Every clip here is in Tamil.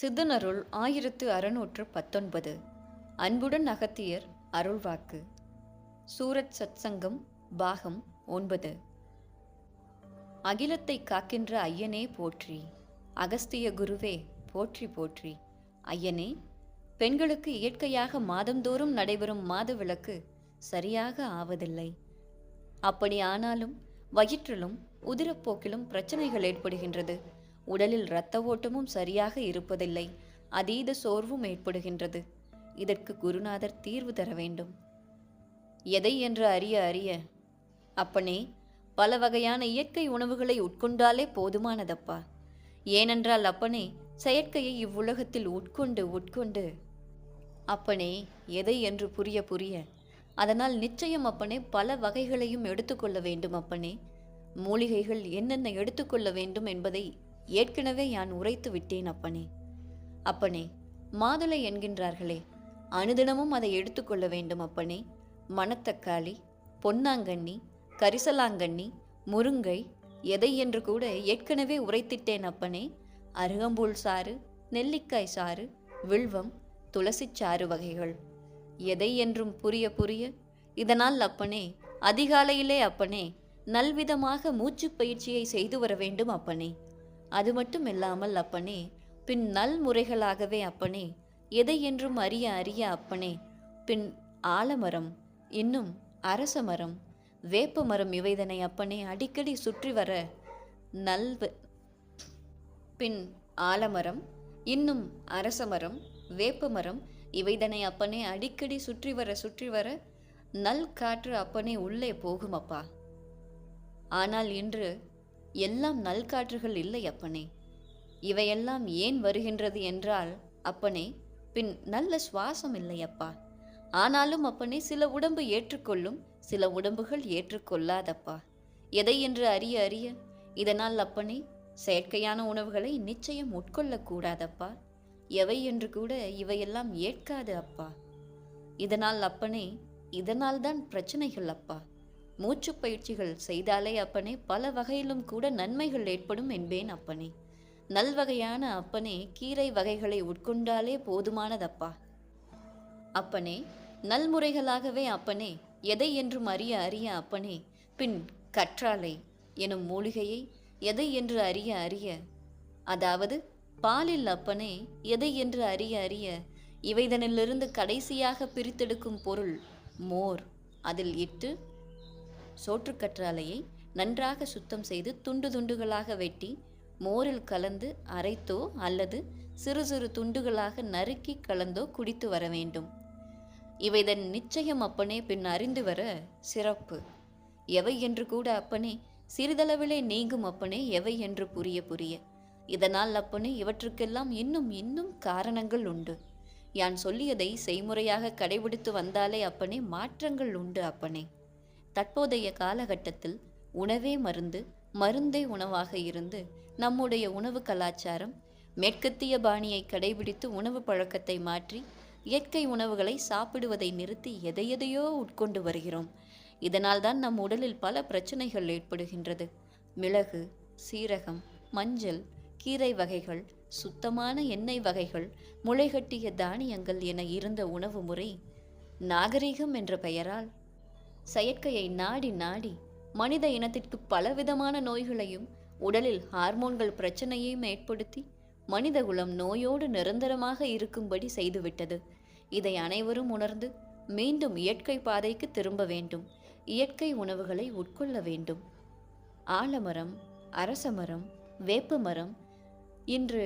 சித்தனருள் ஆயிரத்து அறுநூற்று பத்தொன்பது. அன்புடன் அகத்தியர் அருள்வாக்கு சூரத் சத்சங்கம் பாகம் ஒன்பது. அகிலத்தை காக்கின்ற ஐயனே போற்றி. அகஸ்திய குருவே போற்றி போற்றி. ஐயனே பெண்களுக்கு இயற்கையாக மாதந்தோறும் நடைபெறும் மாத விளக்கு சரியாக ஆவதில்லை. அப்படி ஆனாலும் வயிற்றிலும் உதிரப்போக்கிலும் பிரச்சனைகள் ஏற்படுகின்றது. உடலில் இரத்த ஓட்டமும் சரியாக இருப்பதில்லை. அதீத சோர்வும் ஏற்படுகின்றது. இதற்கு குருநாதர் தீர்வு தர வேண்டும். எதை என்று அறிய அறிய அப்பனே பல வகையான இயற்கை உணவுகளை உட்கொண்டாலே போதுமானதப்பா. ஏனென்றால் அப்பனே செயற்கையை இவ்வுலகத்தில் உட்கொண்டு உட்கொண்டு அப்பனே எதை என்று புரிய புரிய அதனால் நிச்சயம் அப்பனே பல வகைகளையும் எடுத்துக்கொள்ள வேண்டும் அப்பனே. மூலிகைகள் என்னென்ன எடுத்துக்கொள்ள வேண்டும் என்பதை ஏற்கனவே யான் உரைத்து விட்டேன் அப்பனே. அப்பனே மாதுளை என்கின்றார்களே அனுதினமும் அதை எடுத்துக்கொள்ள வேண்டும் அப்பனே. மணத்தக்காளி பொன்னாங்கண்ணி கரிசலாங்கண்ணி முருங்கை எதை என்று கூட ஏற்கனவே உரைத்திட்டேன் அப்பனே. அருகம்புல் சாறு நெல்லிக்காய் சாறு வில்வம் துளசி சாறு வகைகள். எதை என்றும் புரிய புரிய இதனால் அப்பனே அதிகாலையிலே அப்பனே நல்விதமாக மூச்சுப் பயிற்சியை செய்து வர வேண்டும் அப்பனே. அது மட்டும் இல்லாமல் அப்பனே பின் நல்முறைகளாகவே அப்பனே எதை என்றும் அறிய அறிய அப்பனே பின் ஆலமரம் இன்னும் அரச மரம் வேப்ப மரம் இவைதனை அப்பனே அடிக்கடி சுற்றி வர நல் பின் ஆலமரம் இன்னும் அரச மரம் வேப்ப மரம் இவைதனை அப்பனே அடிக்கடி சுற்றி வர சுற்றி வர நல் காற்று அப்பனே உள்ளே போகும் அப்பா ஆனால் இன்று எல்லாம் நல்காற்றுகள் இல்லை அப்பனே. இவையெல்லாம் ஏன் வருகின்றது என்றால் அப்பனே பின் நல்ல சுவாசம் இல்லை அப்பா. ஆனாலும் அப்பனே சில உடம்பு ஏற்றுக்கொள்ளும் சில உடம்புகள் ஏற்றுக்கொள்ளாதப்பா. எதை என்று அறிய அறிய இதனால் அப்பனே செயற்கையான உணவுகளை நிச்சயம் உட்கொள்ளக்கூடாதப்பா எவை என்று கூட இவையெல்லாம் ஏற்காது அப்பா. இதனால் அப்பனே இதனால்தான் பிரச்சனைகள் அப்பா. மூச்சுப் பயிற்சிகள் செய்தாலே அப்பனே பல வகையிலும் கூட நன்மைகள் ஏற்படும் என்பேன் அப்பனே. நல்வகையான அப்பனே கீரை வகைகளை உட்கொண்டாலே போதுமானதப்பா. அப்பனே நல்முறைகளாகவே அப்பனே எதை என்றும் அறிய அறிய அப்பனே பின் கற்றாழை எனும் மூலிகையை எதை என்று அறிய அறிய அதாவது பாலில் அப்பனே எதை என்று அறிய அறிய இவைதனிலிருந்து கடைசியாக பிரித்தெடுக்கும் பொருள் மோர். அதில் இட்டு சோற்றுக்கற்றாழையை நன்றாக சுத்தம் செய்து துண்டு துண்டுகளாக வெட்டி மோரில் கலந்து அரைத்தோ அல்லது சிறு சிறு துண்டுகளாக நறுக்கி கலந்தோ குடித்து வர வேண்டும். இவைதன் நிச்சயம் அப்பனே பின் அறிந்து வர சிறப்பு. எவை என்று கூட அப்பனே சிறிதளவிலே நீங்கும் அப்பனே எவை என்று புரிய புரிய. இதனால் அப்பனே இவற்றுக்கெல்லாம் இன்னும் இன்னும் காரணங்கள் உண்டு. யான் சொல்லியதை செய்முறையாக கடைபிடித்து வந்தாலே அப்பனே மாற்றங்கள் உண்டு அப்பனே. தற்போதைய காலகட்டத்தில் உணவே மருந்து மருந்தே உணவாக இருந்து நம்முடைய உணவு கலாச்சாரம் மேற்கத்திய பாணியை கடைபிடித்து உணவு பழக்கத்தை மாற்றி இயற்கை உணவுகளை சாப்பிடுவதை நிறுத்தி எதையெதையோ உட்கொண்டு வருகிறோம். இதனால்தான் நம் உடலில் பல பிரச்சனைகள் ஏற்படுகின்றது. மிளகு சீரகம் மஞ்சள் கீரை வகைகள் சுத்தமான எண்ணெய் வகைகள் முளைகட்டிய தானியங்கள் என இருந்த உணவு முறை நாகரிகம் என்ற பெயரால் செயற்கையை நாடி நாடி மனித இனத்திற்கு பலவிதமான நோய்களையும் உடலில் ஹார்மோன்கள் பிரச்சனையையும் ஏற்படுத்தி மனிதகுலம் நோயோடு நிரந்தரமாக இருக்கும்படி செய்துவிட்டது. இதை அனைவரும் உணர்ந்து மீண்டும் இயற்கை பாதைக்கு திரும்ப வேண்டும். இயற்கை உணவுகளை உட்கொள்ள வேண்டும். ஆலமரம் அரசமரம் வேப்ப மரம் இன்று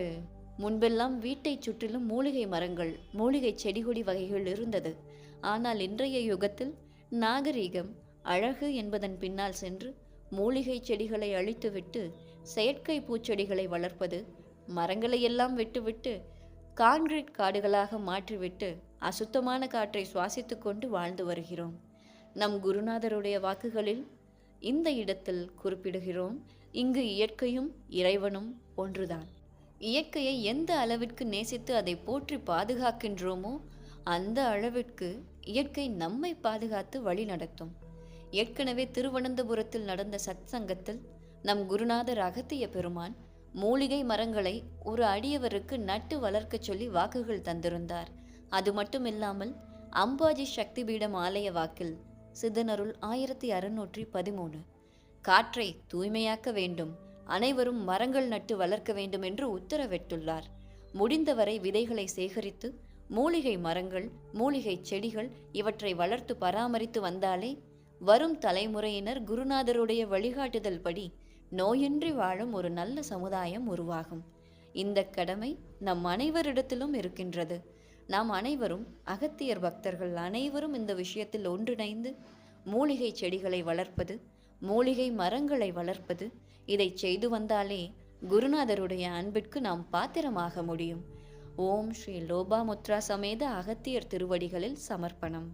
முன்பெல்லாம் வீட்டைச் சுற்றிலும் மூலிகை மரங்கள் மூலிகை செடிகொடி வகைகள் இருந்தது. ஆனால் இன்றைய யுகத்தில் நாகரீகம் அழகு என்பதன் பின்னால் சென்று மூலிகை செடிகளை அழித்துவிட்டு செயற்கை பூச்செடிகளை வளர்ப்பது மரங்களை எல்லாம் விட்டுவிட்டு கான்கிரீட் காடுகளாக மாற்றிவிட்டு அசுத்தமான காற்றை சுவாசித்து கொண்டு வாழ்ந்து வருகிறோம். நம் குருநாதருடைய வாக்குகளில் இந்த இடத்தில் குறிப்பிடுகிறோம் இங்கு இயற்கையும் இறைவனும் ஒன்றுதான். இயற்கையை எந்த அளவிற்கு நேசித்து அதை போற்றி பாதுகாக்கின்றோமோ அந்த அளவிற்கு இயற்கை நம்மை பாதுகாத்து வழி நடத்தும். ஏற்கனவே திருவனந்தபுரத்தில் நடந்த சத்சங்கத்தில் நம் குருநாதர் அகத்திய பெருமான் மூலிகை மரங்களை ஒரு அடியவருக்கு நட்டு வளர்க்கச் சொல்லி வாக்குகள் தந்திருந்தார். அது மட்டுமில்லாமல் அம்பாஜி சக்தி பீடம் ஆலய வாக்கில் சிதனருள் ஆயிரத்தி அறுநூற்றி பதிமூணு. காற்றை தூய்மையாக்க வேண்டும் அனைவரும் மரங்கள் நட்டு வளர்க்க வேண்டும் என்று உத்தரவிட்டுள்ளார். முடிந்தவரை விதைகளை சேகரித்து மூலிகை மரங்கள் மூலிகை செடிகள் இவற்றை வளர்த்து பராமரித்து வந்தாலே வரும் தலைமுறையினர் குருநாதருடைய வழிகாட்டுதல் படி நோயின்றி வாழும் ஒரு நல்ல சமுதாயம் உருவாகும். இந்த கடமை நம் அனைவரிடத்திலும் இருக்கின்றது. நாம் அனைவரும் அகத்தியர் பக்தர்கள் அனைவரும் இந்த விஷயத்தில் ஒன்றிணைந்து மூலிகை செடிகளை வளர்ப்பது மூலிகை மரங்களை வளர்ப்பது இதை செய்து வந்தாலே குருநாதருடைய அன்பிற்கு நாம் பாத்திரமாக முடியும். ஓம் ஸ்ரீ லோபாமுத்ரா சமேத அகத்தியர் திருவடிகளில் சமர்ப்பணம்.